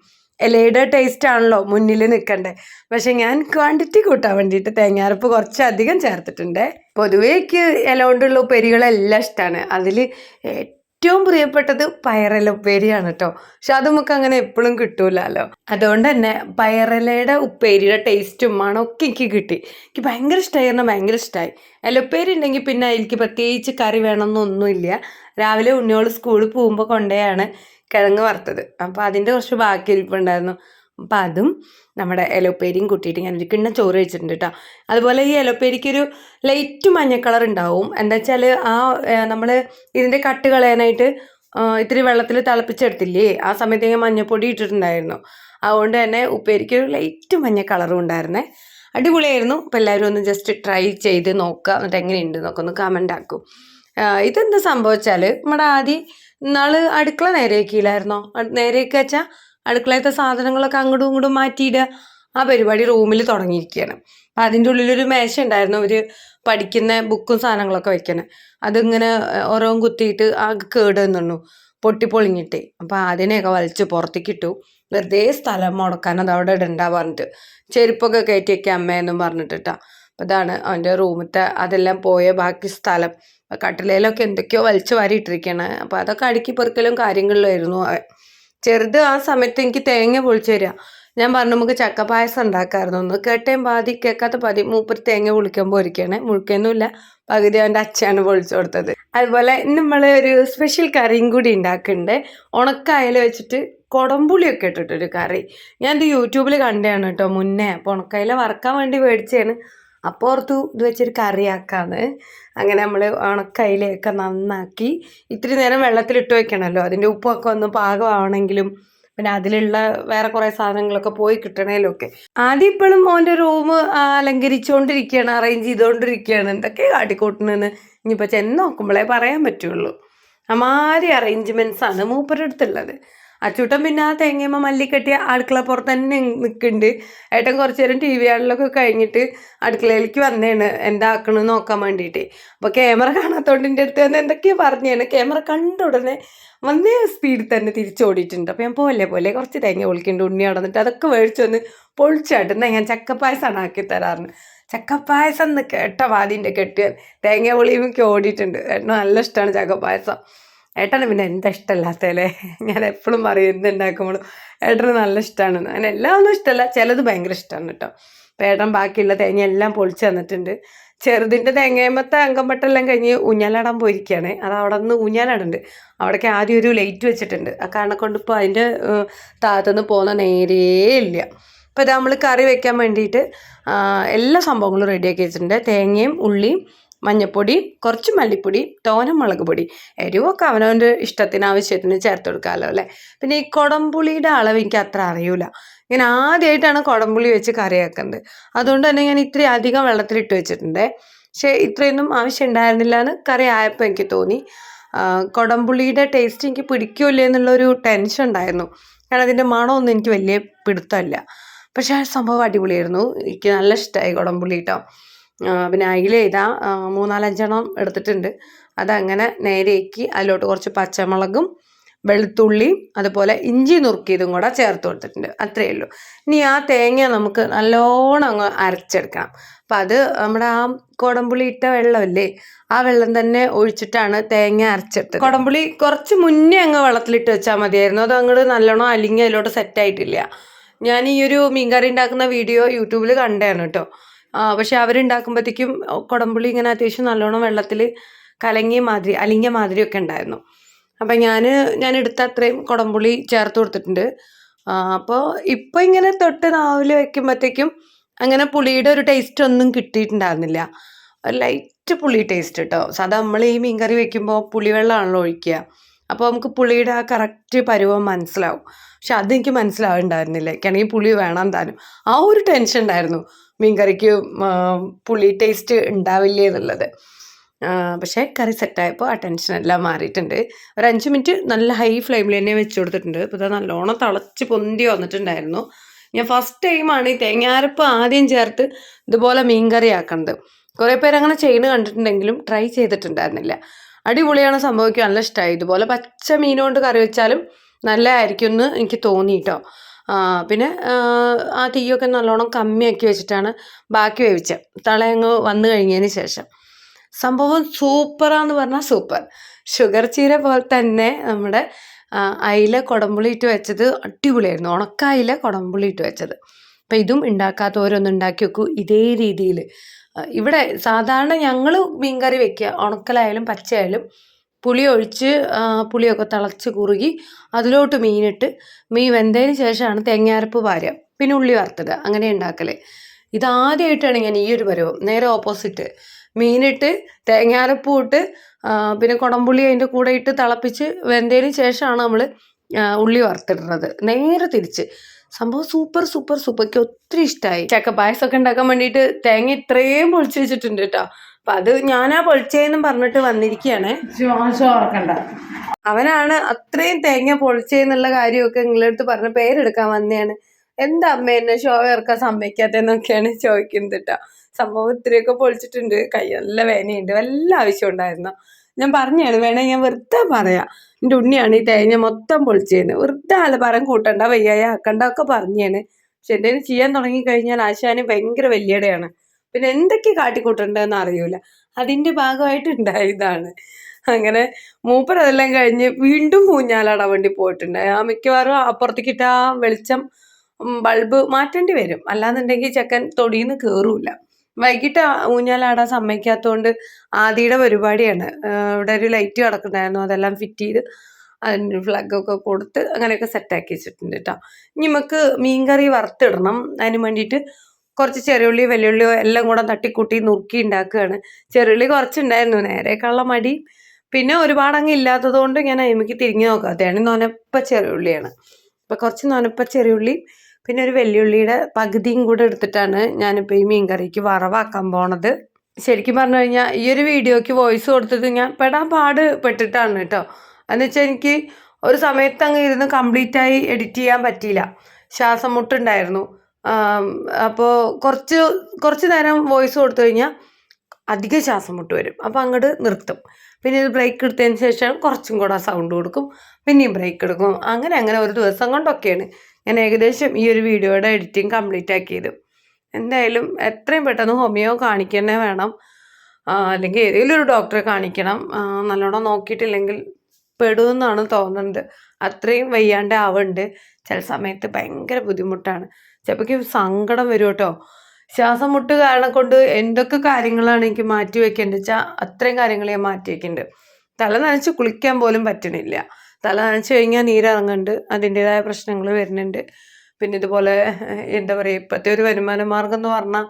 Speaker 1: ഇലയുടെ ടേസ്റ്റ് ആണല്ലോ മുന്നിൽ നിൽക്കണ്ടേ പക്ഷെ ഞാൻ ക്വാണ്ടിറ്റി കൂട്ടാൻ വേണ്ടിയിട്ട് തേങ്ങാരപ്പ് കുറച്ചധികം ചേർത്തിട്ടുണ്ട്. പൊതുവേ എനിക്ക് ഇല കൊണ്ടുള്ള ഉപ്പേരികളെല്ലാം ഇഷ്ടമാണ് അതിൽ ഏറ്റവും പ്രിയപ്പെട്ടത് പയറല ഉപ്പേരിയാണ് കേട്ടോ. പക്ഷെ അത് നമുക്ക് അങ്ങനെ എപ്പോഴും കിട്ടൂലല്ലോ. അതുകൊണ്ട് തന്നെ പയറലയുടെ ഉപ്പേരിയുടെ ടേസ്റ്റും മണമൊക്കെ എനിക്ക് കിട്ടി. എനിക്ക് ഭയങ്കര ഇഷ്ടമായിരുന്നു ഭയങ്കര ഇഷ്ടമായി ഇലപ്പേരി ഉണ്ടെങ്കിൽ പിന്നെ എനിക്ക് പ്രത്യേകിച്ച് കറി വേണമെന്നൊന്നുമില്ല. രാവിലെ ഉണ്ണിയോൾ സ്കൂളിൽ പോകുമ്പോൾ കൊണ്ടുപോയാണ്. കിഴങ്ങ് വറുത്തത്. അപ്പോൾ അതിന്റെ കുറച്ച് ബാക്കി ഇരിപ്പുണ്ടായിരുന്നു. അപ്പം അതും നമ്മുടെ എലോപ്പേരിയും കൂട്ടിയിട്ട് ഞാൻ ഒരു കിണ്ണ ചോറ് വെച്ചിട്ടുണ്ട് കേട്ടോ അതുപോലെ ഈ എലോപ്പേരിക്കൊരു ലൈറ്റ് മഞ്ഞ കളർ ഉണ്ടാവും. എന്താ വെച്ചാൽ ആ നമ്മൾ ഇതിന്റെ കട്ട് കളയാനായിട്ട് ഇത്തിരി വെള്ളത്തിൽ തിളപ്പിച്ചെടുത്തില്ലേ? ആ സമയത്ത് ഞാൻ മഞ്ഞപ്പൊടി ഇട്ടിട്ടുണ്ടായിരുന്നു. അതുകൊണ്ട് തന്നെ ഉപ്പേരിക്ക് ഒരു ലൈറ്റ് മഞ്ഞ കളറും ഉണ്ടായിരുന്നേ. അടിപൊളിയായിരുന്നു. അപ്പോൾ എല്ലാവരും ഒന്ന് ജസ്റ്റ് ട്രൈ ചെയ്ത് നോക്കുക. എന്നിട്ട് എങ്ങനെയുണ്ട് നോക്കൊന്ന് കമന്റ് ആക്കും. ഇതെന്താ സംഭവിച്ചാൽ നമ്മുടെ ആദ്യം ഇന്നാൾ അടുക്കള നേരെയാക്കിയില്ലായിരുന്നോ? നേരെയൊക്കെ വെച്ചാൽ അടുക്കളയത്തെ സാധനങ്ങളൊക്കെ അങ്ങോട്ടും ഇങ്ങോട്ടും മാറ്റിയിട്ട് ആ പരിപാടി റൂമിൽ തുടങ്ങിയിരിക്കുകയാണ് അപ്പം അതിന്റെ ഉള്ളിലൊരു മേശ ഉണ്ടായിരുന്നു അവർ പഠിക്കുന്ന ബുക്കും സാധനങ്ങളൊക്കെ വെക്കണേ. അതിങ്ങനെ ഓരോ കുത്തിയിട്ട് ആ കേട് നിന്നു. പൊട്ടിപ്പൊളിഞ്ഞിട്ടേ അപ്പം അതിനെയൊക്കെ വലിച്ച് പുറത്തേക്ക് ഇട്ടു. വെറുതെ സ്ഥലം മുടക്കാൻ അത് അവിടെ ഇടണ്ട പറഞ്ഞിട്ട്. ചെരുപ്പൊക്കെ കയറ്റിയൊക്കെ അമ്മയെന്നും പറഞ്ഞിട്ടിട്ടാ. അപ്പം ഇതാണ് അവന്റെ റൂമിലത്തെ അതെല്ലാം പോയ ബാക്കി സ്ഥലം. കട്ടിലയിലൊക്കെ എന്തൊക്കെയോ വലിച്ചു വാരി ഇട്ടിരിക്കുകയാണ് അപ്പം അതൊക്കെ അടുക്കി പെറുക്കലും കാര്യങ്ങളിലായിരുന്നു ചെറുത് ആ സമയത്ത് എനിക്ക് തേങ്ങ പൊളിച്ചു തരിക ഞാൻ പറഞ്ഞു നമുക്ക് ചക്കപ്പായസം ഉണ്ടാക്കാമായിരുന്നു. ഒന്ന് കേട്ടേം പാതി കേൾക്കാത്ത പാതി മൂപ്പര് തേങ്ങ പൊളിക്കുമ്പോൾ ഇരിക്കുകയാണ് മുഴുക്കൊന്നുമില്ല. പകുതി അവന്റെ അച്ഛയാണ് പൊളിച്ചു കൊടുത്തത്. അതുപോലെ നമ്മൾ ഒരു സ്പെഷ്യൽ കറിയും കൂടി ഉണ്ടാക്കുന്നുണ്ട്. ഉണക്കായൽ വെച്ചിട്ട് കുടംപുളിയൊക്കെ ഇട്ടിട്ടൊരു കറി. ഞാൻ ഇത് യൂട്യൂബിൽ കണ്ടതാണ് കേട്ടോ മുന്നേ. അപ്പോൾ ഉണക്കായല വറക്കാൻ വേണ്ടി മേടിച്ചതാണ്. അപ്പോൾ ഓർത്തു ഇത് വെച്ചൊരു കറിയാക്കാന്ന്. അങ്ങനെ നമ്മൾ ഉണക്കയിലയൊക്കെ നന്നാക്കി ഇത്തിരി നേരം വെള്ളത്തിലിട്ട് വെക്കണമല്ലോ അതിന്റെ ഉപ്പൊക്കെ ഒന്ന് പാകമാവണമെങ്കിലും പിന്നെ അതിലുള്ള വേറെ കുറേ സാധനങ്ങളൊക്കെ പോയി കിട്ടണേലൊക്കെ. ആദ്യം ഇപ്പോഴും മോന്റെ റൂം അലങ്കരിച്ചുകൊണ്ടിരിക്കുകയാണ് അറേഞ്ച് ചെയ്തുകൊണ്ടിരിക്കുകയാണ് എന്തൊക്കെ കാട്ടിക്കൂട്ടണെന്ന് ഇനിയിപ്പോൾ ചെന്ന് നോക്കുമ്പോഴേ പറയാൻ പറ്റുള്ളൂ. അമാരി അറേഞ്ച്മെന്റ്സാണ് ആണ് മൂപ്പരുടെ അടുത്തുള്ളത്. അച്ചൂട്ടൻ പിന്നെ ആ തേങ്ങയമ്മ മല്ലിക്കെട്ടിയ അടുക്കള പുറത്ത് തന്നെ നിൽക്കുന്നുണ്ട് ഏട്ടൻ കുറച്ച് നേരം ടി വി ആളിലൊക്കെ കഴിഞ്ഞിട്ട് അടുക്കളയിലേക്ക് വന്നേണ്. എന്താക്കണമെന്ന് നോക്കാൻ വേണ്ടിയിട്ട് അപ്പോൾ ക്യാമറ കാണാത്തോണ്ട് എന്റെ അടുത്ത് വന്ന് എന്തൊക്കെയോ പറഞ്ഞാണ്. ക്യാമറ കണ്ട ഉടനെ വന്നേ സ്പീഡിൽ തന്നെ തിരിച്ചോടിയിട്ടുണ്ട്. അപ്പോൾ ഞാൻ പോലെ പോലെ കുറച്ച് തേങ്ങ പൊളിക്കുന്നുണ്ട് ഉണ്ണി നടന്നിട്ട് അതൊക്കെ മേടിച്ചു വന്ന് പൊളിച്ചായിട്ട് എന്നാ ഞാൻ ചക്കപ്പായസമാണ് ആക്കി തരാറുണ്ട് ചക്കപ്പായസം എന്ന് കേട്ട വാതിന്റെ കെട്ടിയാൽ തേങ്ങ പൊളിയുമ്പോൾ ഓടിയിട്ടുണ്ട്. നല്ല ഇഷ്ടമാണ് ചക്കപ്പായസം. ഏട്ടന് പിന്നെ എന്താ ഇഷ്ടമല്ലാത്തല്ലേ ഞാൻ എപ്പോഴും പറയും എന്തുണ്ടാക്കുമ്പോഴും ഏട്ടന് നല്ല ഇഷ്ടമാണ് അങ്ങനെ എല്ലാം ഒന്നും ഇഷ്ടമല്ല. ചിലത് ഭയങ്കര ഇഷ്ടമാണ് കേട്ടോ. അപ്പോൾ ഏട്ടൻ ബാക്കിയുള്ള തേങ്ങ എല്ലാം പൊളിച്ച് തന്നിട്ടുണ്ട്. ചെറുതിന്റെ തേങ്ങയമ്മത്തെ അങ്കമ്പട്ടെല്ലാം കഴിഞ്ഞ് ഊഞ്ഞാലാടാൻ പോയിരിക്കുകയാണ്. അത് അവിടെ നിന്ന് ഊഞ്ഞാലാടുണ്ട് അവിടേക്ക് ആദ്യം ഒരു ലൈറ്റ് വെച്ചിട്ടുണ്ട്. ആ കാരണം കൊണ്ട് ഇപ്പോൾ അതിന്റെ താഴത്തുനിന്ന് പോകുന്ന നേരേ ഇല്ല. അപ്പോൾ ഇത് നമ്മൾ കറി വെക്കാൻ വേണ്ടിയിട്ട് എല്ലാ സംഭവങ്ങളും റെഡിയാക്കി വെച്ചിട്ടുണ്ട്. തേങ്ങയും ഉള്ളിയും മഞ്ഞപ്പൊടി കുറച്ച് മല്ലിപ്പൊടി തോനം മുളക് പൊടി. എരിവൊക്കെ അവനവന്റെ ഇഷ്ടത്തിന് ആവശ്യത്തിന് ചേർത്ത് കൊടുക്കാമല്ലോ അല്ലേ? പിന്നെ ഈ കുടംപുളിയുടെ അളവ് എനിക്ക് അത്ര അറിയൂല. ഞാൻ ആദ്യമായിട്ടാണ് കുടംപുളി വെച്ച് കറിയാക്കുന്നത് അതുകൊണ്ട് തന്നെ ഞാൻ ഇത്രയും അധികം വെള്ളത്തിലിട്ട് വെച്ചിട്ടുണ്ട്. പക്ഷേ ഇത്രയൊന്നും ആവശ്യം ഉണ്ടായിരുന്നില്ല എന്ന് കറി ആയപ്പോൾ എനിക്ക് തോന്നി. കുടംപുളിയുടെ ടേസ്റ്റ് എനിക്ക് പിടിക്കൂലേ എന്നുള്ളൊരു ടെൻഷൻ ഉണ്ടായിരുന്നു. കാരണം അതിന്റെ മണമൊന്നും എനിക്ക് വലിയ പിടുത്തമില്ല. പക്ഷേ ആ സംഭവം അടിപൊളിയായിരുന്നു. എനിക്ക് നല്ല ഇഷ്ടമായി കുടംപുള്ളി കേട്ടോ. പിന്നെ അയില ഇതാ മൂന്നാലഞ്ചെണ്ണം എടുത്തിട്ടുണ്ട്. അതങ്ങനെ നേരെയാക്കി അതിലോട്ട് കുറച്ച് പച്ചമുളകും വെളുത്തുള്ളി അതുപോലെ ഇഞ്ചി നുറുക്കിയതും കൂടെ ചേർത്ത് കൊടുത്തിട്ടുണ്ട്. അത്രയേ ഉള്ളൂ. ഇനി ആ തേങ്ങ നമുക്ക് നല്ലോണം അങ്ങ് അരച്ചെടുക്കണം. അപ്പം അത് നമ്മുടെ ആ കുടംപുളി ഇട്ട വെള്ളമല്ലേ ആ വെള്ളം തന്നെ ഒഴിച്ചിട്ടാണ് തേങ്ങ അരച്ചെടുത്തത്. കുടംപുളി കുറച്ച് മുന്നേ അങ്ങ് വെള്ളത്തിലിട്ട് വെച്ചാൽ മതിയായിരുന്നു. അത് അങ്ങോട്ട് നല്ലോണം അലിങ്ങി അതിലോട്ട് സെറ്റായിട്ടില്ല ഞാൻ ഈ ഒരു മീൻകറി ഉണ്ടാക്കുന്ന വീഡിയോ യൂട്യൂബിൽ കണ്ടാണ് കേട്ടോ. പക്ഷെ അവരുണ്ടാക്കുമ്പോഴത്തേക്കും കുടംപുളി ഇങ്ങനെ അത്യാവശ്യം നല്ലോണം വെള്ളത്തിൽ കലങ്ങിയ മാതിരി അലിഞ്ഞ മാതിരിയൊക്കെ ഉണ്ടായിരുന്നു. അപ്പം ഞാൻ ഞാൻ എടുത്ത അത്രയും കുടംപുളി ചേർത്ത് കൊടുത്തിട്ടുണ്ട്. അപ്പോൾ ഇപ്പോൾ ഇങ്ങനെ തൊട്ട് നാവിൽ വെക്കുമ്പോഴത്തേക്കും അങ്ങനെ പുളിയുടെ ഒരു ടേസ്റ്റ് ഒന്നും കിട്ടിയിട്ടുണ്ടായിരുന്നില്ല. ലൈറ്റ് പുളി ടേസ്റ്റ് കേട്ടോ സാധാ നമ്മൾ ഈ മീൻകറി വെക്കുമ്പോൾ പുളിവെള്ളമാണല്ലോ ഒഴിക്കുക. അപ്പോൾ നമുക്ക് പുളിയുടെ ആ കറക്റ്റ് പരുവം മനസ്സിലാവും. പക്ഷെ അതെനിക്ക് മനസ്സിലാവുന്നുണ്ടായിരുന്നില്ല. എനിക്കാണെങ്കിൽ പുളി വേണം താനും ആ ഒരു ടെൻഷൻ ഉണ്ടായിരുന്നു. മീൻകറിക്ക് പുളി ടേസ്റ്റ് ഉണ്ടാവില്ലേ എന്നുള്ളത്. പക്ഷേ കറി സെറ്റായപ്പോൾ ആ ടെൻഷനെല്ലാം മാറിയിട്ടുണ്ട്. ഒരു അഞ്ച് മിനിറ്റ് നല്ല ഹൈ ഫ്ലെയിമിൽ തന്നെ വെച്ച് കൊടുത്തിട്ടുണ്ട്. ഇപ്പോൾ ഇത് നല്ലോണം തിളച്ച് പൊന്തി വന്നിട്ടുണ്ടായിരുന്നു. ഞാൻ ഫസ്റ്റ് ടൈമാണ് ഈ തേങ്ങാരപ്പ് ആദ്യം ചേർത്ത് ഇതുപോലെ മീൻകറി ആക്കുന്നത്. കുറേ പേര് അങ്ങനെ ചെയ്യുന്നത് കണ്ടിട്ടുണ്ടെങ്കിലും ട്രൈ ചെയ്തിട്ടുണ്ടായിരുന്നില്ല. അടിപൊളിയാണ് സംഭവിക്കുക നല്ല ഇഷ്ടമായി ഇതുപോലെ പച്ച മീൻ കൊണ്ട് കറി വെച്ചാലും നല്ലതായിരിക്കും എന്ന് എനിക്ക് തോന്നി കേട്ടോ ആ, പിന്നെ ആ, തീയൊക്കെ നല്ലോണം കമ്മിയാക്കി വെച്ചിട്ടാണ് ബാക്കി വേവിച്ചത് തളയങ്ങ് വന്നു കഴിഞ്ഞതിന് ശേഷം. സംഭവം സൂപ്പറാന്ന് പറഞ്ഞാൽ സൂപ്പർ. ഷുഗർ ചീര പോലെ തന്നെ നമ്മുടെ അയില കുടമ്പുളിയിട്ട് വെച്ചത് അടിപൊളിയായിരുന്നു. ഉണക്ക അയില കുടമ്പുളിയിട്ട് വെച്ചത്. അപ്പം ഇതും ഉണ്ടാക്കാത്തവരൊന്ന് ഉണ്ടാക്കി വെക്കൂ ഇതേ രീതിയിൽ ഇവിടെ സാധാരണ ഞങ്ങൾ മീൻകറി വെക്കുക ഉണക്കലായാലും പച്ചയായാലും പുളി ഒഴിച്ച് പുളിയൊക്കെ തിളച്ച് കുറുകി അതിലോട്ട് മീനിട്ട് മീൻ വെന്തതിന് ശേഷമാണ് തേങ്ങാരപ്പ് വാരുക. പിന്നെ ഉള്ളി വറുത്തിടുക അങ്ങനെ ഉണ്ടാക്കൽ ഇതാദ്യമായിട്ടാണ് ഞാൻ ഈ ഒരു പരുവം. നേരെ ഓപ്പോസിറ്റ്. മീനിട്ട് തേങ്ങാരപ്പും ഇട്ട് പിന്നെ കുടംപുള്ളി അതിന്റെ കൂടെ ഇട്ട് തിളപ്പിച്ച് വെന്തതിന് ശേഷമാണ് നമ്മൾ ഉള്ളി വറുത്തിടുന്നത്. നേരെ തിരിച്ച്. സംഭവം സൂപ്പർ സൂപ്പർ സൂപ്പർ. ഒത്തിരി ഇഷ്ടമായി ചക്ക പായസമൊക്കെ ഉണ്ടാക്കാൻ വേണ്ടിയിട്ട് തേങ്ങ ഇത്രയും പൊളിച്ച് വെച്ചിട്ടുണ്ട് കേട്ടോ. അപ്പം അത് ഞാനാ പൊളിച്ചേന്നും പറഞ്ഞിട്ട് വന്നിരിക്കുകയാണ്
Speaker 2: ഓർക്കണ്ട
Speaker 1: അവനാണ് അത്രയും തേങ്ങ പൊളിച്ചേന്നുള്ള കാര്യമൊക്കെ നിങ്ങളുടെ അടുത്ത് പറഞ്ഞ പേരെടുക്കാൻ വന്നെയാണ് എന്താ അമ്മ എന്നെ ഷോ ഇറക്കാൻ സമ്മതിക്കാത്തെന്നൊക്കെയാണ് ചോദിക്കുന്നത് കേട്ടോ സംഭവം ഇത്രയൊക്കെ പൊളിച്ചിട്ടുണ്ട്. കൈ നല്ല വേനയുണ്ട്. വല്ല ആവശ്യം ഉണ്ടായിരുന്നു? ഞാൻ പറഞ്ഞാണ്. വേണേ ഞാൻ വെറുതെ പറയാം. എന്റെ ഉണ്ണിയാണ് ഈ തേങ്ങ മൊത്തം പൊളിച്ചേന്ന്. വെറുതെ ആലപാരം കൂട്ടണ്ട വയ്യായ ആക്കണ്ട ഒക്കെ പറഞ്ഞാണ്. പക്ഷെ എന്തെങ്കിലും ചെയ്യാൻ തുടങ്ങി കഴിഞ്ഞാൽ ആശാന് ഭയങ്കര വലിയടയാണ് പിന്നെ എന്തൊക്കെ കാട്ടിക്കൂട്ടുണ്ടെന്ന് അറിയൂല. അതിന്റെ ഭാഗമായിട്ട് ഉണ്ടായതാണ് അങ്ങനെ മൂപ്പർ അതെല്ലാം കഴിഞ്ഞ് വീണ്ടും ഊഞ്ഞാലാടാൻ വേണ്ടി പോയിട്ടുണ്ട്. ആ മിക്കവാറും അപ്പുറത്തേക്കിട്ട് ആ വെളിച്ചം ബൾബ് മാറ്റേണ്ടി വരും. അല്ലാന്നുണ്ടെങ്കിൽ ചെക്കൻ തൊടിയിന്ന് കേറൂല. വൈകിട്ട് ഊഞ്ഞാലാടാൻ സമ്മതിക്കാത്തതുകൊണ്ട് ആദിയുടെ പരിപാടിയാണ്. ഇവിടെ ഒരു ലൈറ്റ് കിടക്കുന്നുണ്ടായിരുന്നു. അതെല്ലാം ഫിറ്റ് ചെയ്ത് അതിന് ഫ്ലഗൊക്കെ കൊടുത്ത് അങ്ങനെയൊക്കെ സെറ്റാക്കി വെച്ചിട്ടുണ്ട് കേട്ടോ ഇനി നമുക്ക് മീൻകറി വറുത്തിടണം. അതിന് വേണ്ടിയിട്ട് കുറച്ച് ചെറിയുള്ളി വലിയുള്ളിയോ എല്ലാം കൂടെ തട്ടിക്കൂട്ടി നുറുക്കി ഉണ്ടാക്കുകയാണ് ചെറിയുള്ളി കുറച്ചുണ്ടായിരുന്നു നേരെയൊക്കെയുള്ള മടി. പിന്നെ ഒരുപാട് അങ്ങ് ഇല്ലാത്തത് കൊണ്ട് ഞാൻ എനിക്ക് തിരിഞ്ഞു നോക്കാത്തതാണ് നൊനപ്പ ചെറിയുള്ളിയാണ്. അപ്പോൾ കുറച്ച് നൊനപ്പ ചെറിയുള്ളി പിന്നെ ഒരു വെല്ലുള്ളിയുടെ പകുതിയും കൂടെ എടുത്തിട്ടാണ് ഞാനിപ്പോൾ ഈ മീൻകറിക്ക് വറവാക്കാൻ പോണത്. ശരിക്കും പറഞ്ഞു കഴിഞ്ഞാൽ ഈ ഒരു വീഡിയോയ്ക്ക് വോയിസ് കൊടുത്തത് ഞാൻ പെടാൻ പാട് പെട്ടിട്ടാണ് കേട്ടോ. എന്ന് വെച്ചാൽ എനിക്ക് ഒരു സമയത്ത് അങ്ങ് ഇരുന്ന് കംപ്ലീറ്റായി എഡിറ്റ് ചെയ്യാൻ പറ്റിയില്ല. ശ്വാസം മുട്ടുണ്ടായിരുന്നു അപ്പോൾ കുറച്ച് കുറച്ച് നേരം വോയിസ് കൊടുത്തു കഴിഞ്ഞാൽ അധികം ശ്വാസം മുട്ട് വരും. അപ്പോൾ അങ്ങോട്ട് നിർത്തും. പിന്നെ ഇത് ബ്രേക്ക് എടുത്തതിന് ശേഷം കുറച്ചും കൂടെ സൗണ്ട് കൊടുക്കും. പിന്നെയും ബ്രേക്ക് എടുക്കും. അങ്ങനെ അങ്ങനെ ഒരു ദിവസം കൊണ്ടൊക്കെയാണ് ഞാൻ ഏകദേശം ഈ ഒരു വീഡിയോയുടെ എഡിറ്റിംഗ് കംപ്ലീറ്റ് ആക്കിയത്. എന്തായാലും എത്രയും പെട്ടെന്ന് ഹോമിയോ കാണിക്കണേ വേണം. അല്ലെങ്കിൽ ഏതെങ്കിലും ഒരു ഡോക്ടറെ കാണിക്കണം. നല്ലോണം നോക്കിയിട്ടില്ലെങ്കിൽ പെടുമെന്നാണ് തോന്നുന്നത്. അത്രയും വയ്യാണ്ട് ആവുന്നുണ്ട് ചില സമയത്ത് ഭയങ്കര ബുദ്ധിമുട്ടാണ്. ചിലപ്പോഴേക്കും സങ്കടം വരും കേട്ടോ ശ്വാസം മുട്ട് കാരണം കൊണ്ട് എന്തൊക്കെ കാര്യങ്ങളാണ് എനിക്ക് മാറ്റി വെക്കേണ്ടത് വെച്ചാൽ അത്രയും കാര്യങ്ങൾ ഞാൻ മാറ്റി വെക്കുന്നുണ്ട് തല നനച്ച് കുളിക്കാൻ പോലും പറ്റണില്ല. തല നനച്ച് കഴിഞ്ഞാൽ നീരിറങ്ങുന്നുണ്ട് അതിന്റെതായ പ്രശ്നങ്ങൾ വരുന്നുണ്ട്. പിന്നെ ഇതുപോലെ എന്താ പറയുക ഇപ്പോഴത്തെ ഒരു വരുമാന മാർഗം എന്ന് പറഞ്ഞാൽ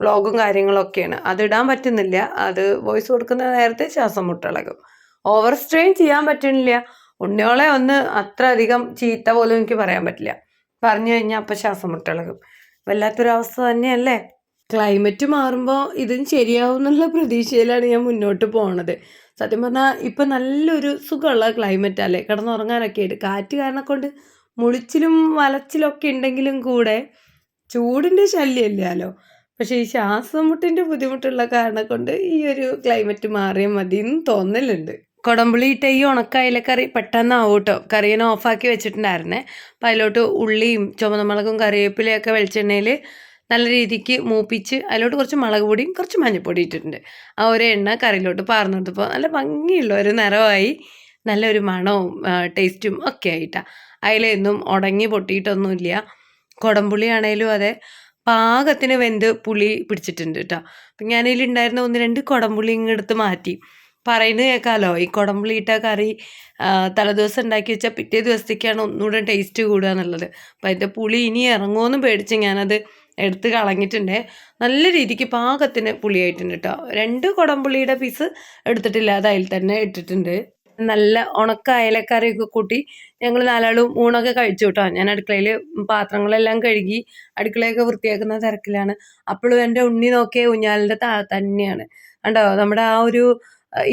Speaker 1: വ്ളോഗും കാര്യങ്ങളൊക്കെയാണ്. അത് ഇടാൻ പറ്റുന്നില്ല. അത് വോയിസ് കൊടുക്കുന്ന നേരത്തെ ശ്വാസം മുട്ടിളകും. ഓവർ സ്ട്രെയിൻ ചെയ്യാൻ പറ്റുന്നില്ല ഉണ്ണിയോളെ ഒന്ന് അത്ര അധികം ചീത്ത പോലും എനിക്ക് പറയാൻ പറ്റില്ല. പറഞ്ഞു കഴിഞ്ഞാൽ അപ്പം ശ്വാസം മുട്ടിളകും. വല്ലാത്തൊരവസ്ഥ തന്നെയല്ലേ? ക്ലൈമറ്റ് മാറുമ്പോൾ ഇതും ശരിയാവും എന്നുള്ള പ്രതീക്ഷയിലാണ് ഞാൻ മുന്നോട്ട് പോണത്. സത്യം പറഞ്ഞാൽ ഇപ്പം നല്ലൊരു സുഖമുള്ള ക്ലൈമറ്റ് അല്ലേ? കിടന്നുറങ്ങാനൊക്കെ ആയിട്ട്. കാറ്റ് കാരണം കൊണ്ട് മുളിച്ചിലും വലച്ചിലൊക്കെ ഉണ്ടെങ്കിലും കൂടെ ചൂടിന്റെ ശല്യമില്ലല്ലോ പക്ഷേ ഈ ശ്വാസം മുട്ടിന്റെ ബുദ്ധിമുട്ടുള്ള കാരണം കൊണ്ട് ഈ ഒരു ക്ലൈമറ്റ് മാറിയാൽ മതി എന്ന് തോന്നലുണ്ട്. കുടംപുളി ഇട്ട ഈ ഉണക്കയിലക്കറി പെട്ടെന്നാവും കേട്ടോ കറിയെ ഓഫാക്കി വെച്ചിട്ടുണ്ടായിരുന്നേ. അപ്പം അതിലോട്ട് ഉള്ളിയും ചുവന്നമുളകും കറിവേപ്പിലയൊക്കെ വെളിച്ചെണ്ണയിൽ നല്ല രീതിക്ക് മൂപ്പിച്ച് അതിലോട്ട് കുറച്ച് മുളക് പൊടിയും കുറച്ച് മഞ്ഞൾപ്പൊടി ഇട്ടിട്ടുണ്ട്. ആ ഒരു എണ്ണ കറിയിലോട്ട് പാർന്നിട്ടപ്പോൾ നല്ല ഭംഗിയുള്ള ഒരു നിറമായി നല്ലൊരു മണവും ടേസ്റ്റും ഒക്കെ ആയിട്ടാണ് അതിലൊന്നും ഉടങ്ങി പൊട്ടിയിട്ടൊന്നുമില്ല. കുടംപുളി ആണേലും അതെ. പാകത്തിന് വെന്ത് പുളി പിടിച്ചിട്ടുണ്ട് കേട്ടോ. അപ്പം ഞാനതിലുണ്ടായിരുന്ന ഒന്ന് രണ്ട് കുടംപുളി ഇങ്ങെടുത്ത് മാറ്റി. പറയുന്നത് കേൾക്കാമല്ലോ ഈ കുടംപുളി ഇട്ട കറി തലേദിവസം ഉണ്ടാക്കി വെച്ചാൽ പിറ്റേ ദിവസത്തേക്കാണ് ഒന്നുകൂടെ ടേസ്റ്റ് കൂടുക എന്നുള്ളത്. അപ്പം അതിന്റെ പുളി ഇനി ഇറങ്ങുമെന്ന് പേടിച്ച് ഞാനത് എടുത്ത് കളഞ്ഞിട്ടുണ്ട്. നല്ല രീതിക്ക് പാകത്തിന് പുളിയായിട്ടുണ്ട് കേട്ടോ. രണ്ട് കുടംപുളിയുടെ പീസ് എടുത്തിട്ടില്ല. അത് അതിൽ തന്നെ ഇട്ടിട്ടുണ്ട്. നല്ല ഉണക്ക അയലക്കറിയൊക്കെ കൂട്ടി ഞങ്ങൾ നാലാളും ഊണൊക്കെ കഴിച്ചു കേട്ടോ. ഞാൻ അടുക്കളയിൽ പാത്രങ്ങളെല്ലാം കഴുകി അടുക്കളയൊക്കെ വൃത്തിയാക്കുന്ന തിരക്കിലാണ്. അപ്പോഴും എന്റെ ഉണ്ണി നോക്കിയ ഊഞ്ഞാലിന്റെ താ തന്നെയാണ്. കണ്ടോ? നമ്മുടെ ആ ഒരു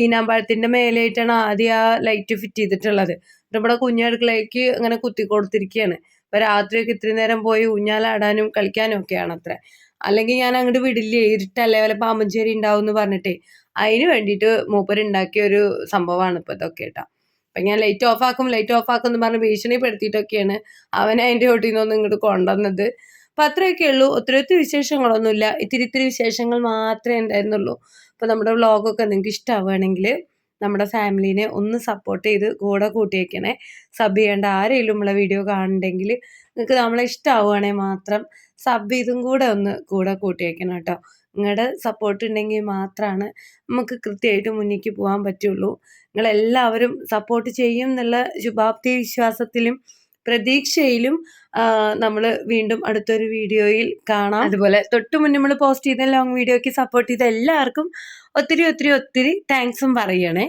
Speaker 1: ഈനാമ്പഴത്തിന്റെ മേലെയായിട്ടാണ് ആദ്യം ആ ലൈറ്റ് ഫിറ്റ് ചെയ്തിട്ടുള്ളത്. നമ്മുടെ കുഞ്ഞടുക്കളയ്ക്ക് അങ്ങനെ കുത്തി കൊടുത്തിരിക്കുകയാണ് രാത്രിയൊക്കെ ഇത്രയും നേരം പോയി ഊഞ്ഞാലാടാനും കളിക്കാനും ഒക്കെയാണ് അത്ര. അല്ലെങ്കിൽ ഞാൻ അങ്ങോട്ട് വിടില്ലേ ഇരുട്ടല്ലേ വല്ല പാമ്പഞ്ചേരി ഉണ്ടാവും എന്ന് പറഞ്ഞിട്ടേ. അതിന് വേണ്ടിയിട്ട് മൂപ്പർ ഉണ്ടാക്കിയ ഒരു സംഭവമാണ് ഇപ്പോൾ ഇതൊക്കെ കേട്ടോ. അപ്പം ഞാൻ ലൈറ്റ് ഓഫ് ആക്കും ലൈറ്റ് ഓഫ് ആക്കും എന്ന് പറഞ്ഞ് ഭീഷണിപ്പെടുത്തിയിട്ടൊക്കെയാണ് അവനെ അതിന്റെ ചോട്ടിൽ നിന്നൊന്നും ഇങ്ങോട്ട് കൊണ്ടുവന്നത്. അപ്പം അത്രയൊക്കെ ഉള്ളൂ. ഒത്തിരി ഒത്തിരി വിശേഷങ്ങളൊന്നുമില്ല. ഇത്തിരി ഇത്തിരി വിശേഷങ്ങൾ മാത്രമേ ഉണ്ടായിരുന്നുള്ളൂ. അപ്പോൾ നമ്മുടെ വ്ളോഗൊക്കെ നിങ്ങൾക്ക് ഇഷ്ടമാവുകയാണെങ്കിൽ നമ്മുടെ ഫാമിലീനെ ഒന്ന് സപ്പോർട്ട് ചെയ്ത് കൂടെ കൂട്ടിയേക്കണേ സബ് ചെയ്യേണ്ട ആരെങ്കിലും നമ്മളെ വീഡിയോ കാണുന്നുണ്ടെങ്കിൽ നിങ്ങൾക്ക് നമ്മളെ ഇഷ്ടമാവുകയാണെങ്കിൽ മാത്രം സബ് ചെയ്തും കൂടെ ഒന്ന് കൂടെ കൂട്ടിയേക്കണം കേട്ടോ. നിങ്ങളുടെ സപ്പോർട്ട് ഉണ്ടെങ്കിൽ മാത്രമാണ് നമുക്ക് കൃത്യമായിട്ട് മുന്നിലേക്ക് പോകാൻ പറ്റുള്ളൂ. നിങ്ങളെല്ലാവരും സപ്പോർട്ട് ചെയ്യും എന്നുള്ള ശുഭാപ്തി വിശ്വാസത്തിലും പ്രതീക്ഷയിലും നമ്മൾ വീണ്ടും അടുത്തൊരു വീഡിയോയിൽ കാണാം. അതുപോലെ തൊട്ട് മുന്നേ നമ്മൾ പോസ്റ്റ് ചെയ്ത ലോങ് വീഡിയോയ്ക്ക് സപ്പോർട്ട് ചെയ്ത എല്ലാവർക്കും ഒത്തിരി ഒത്തിരി ഒത്തിരി താങ്ക്സും പറയണേ.